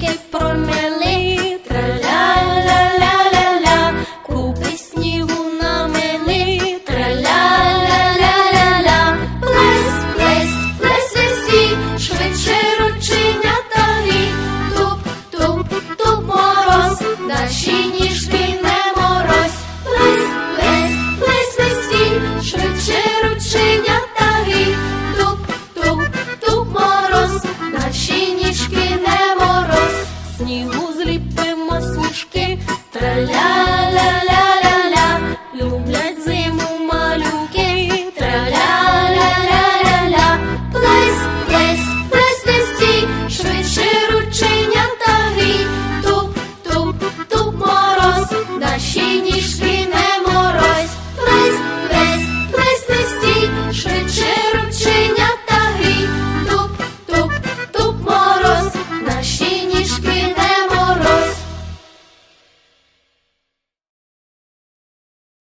річки промили, траля-ля-ля-ля-ля, купи снігу намили, траля-ля-ля-ля-ля, плес, плес, плес весі, швидше ручення тарі, туп, туп, туп мороз, на шині. Love.